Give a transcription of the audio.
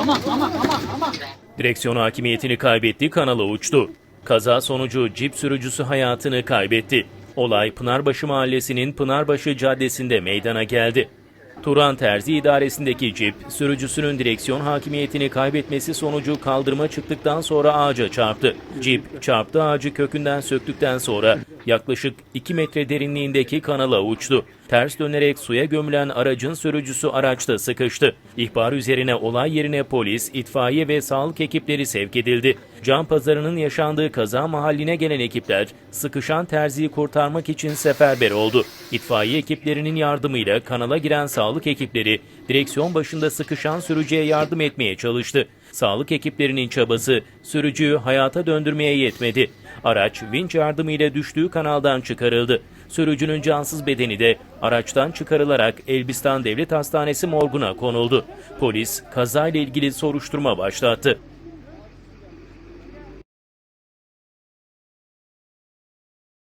Aman aman aman aman. Direksiyon hakimiyetini kaybetti, kanala uçtu. Kaza sonucu cip sürücüsü hayatını kaybetti. Olay Pınarbaşı Mahallesi'nin Pınarbaşı Caddesi'nde meydana geldi. Turan Terzi idaresindeki cip, sürücüsünün direksiyon hakimiyetini kaybetmesi sonucu kaldırıma çıktıktan sonra ağaca çarptı. Cip, çarptığı ağacı kökünden söktükten sonra yaklaşık 2 metre derinliğindeki kanala uçtu. Ters dönerek suya gömülen aracın sürücüsü araçta sıkıştı. İhbar üzerine olay yerine polis, itfaiye ve sağlık ekipleri sevk edildi. Can pazarının yaşandığı kaza mahalline gelen ekipler sıkışan terziyi kurtarmak için seferber oldu. İtfaiye ekiplerinin yardımıyla kanala giren sağlık ekipleri direksiyon başında sıkışan sürücüye yardım etmeye çalıştı. Sağlık ekiplerinin çabası sürücüyü hayata döndürmeye yetmedi. Araç vinç yardımıyla düştüğü kanaldan çıkarıldı. Sürücünün cansız bedeni de araçtan çıkarılarak Elbistan Devlet Hastanesi morguna konuldu. Polis kazayla ilgili soruşturma başlattı.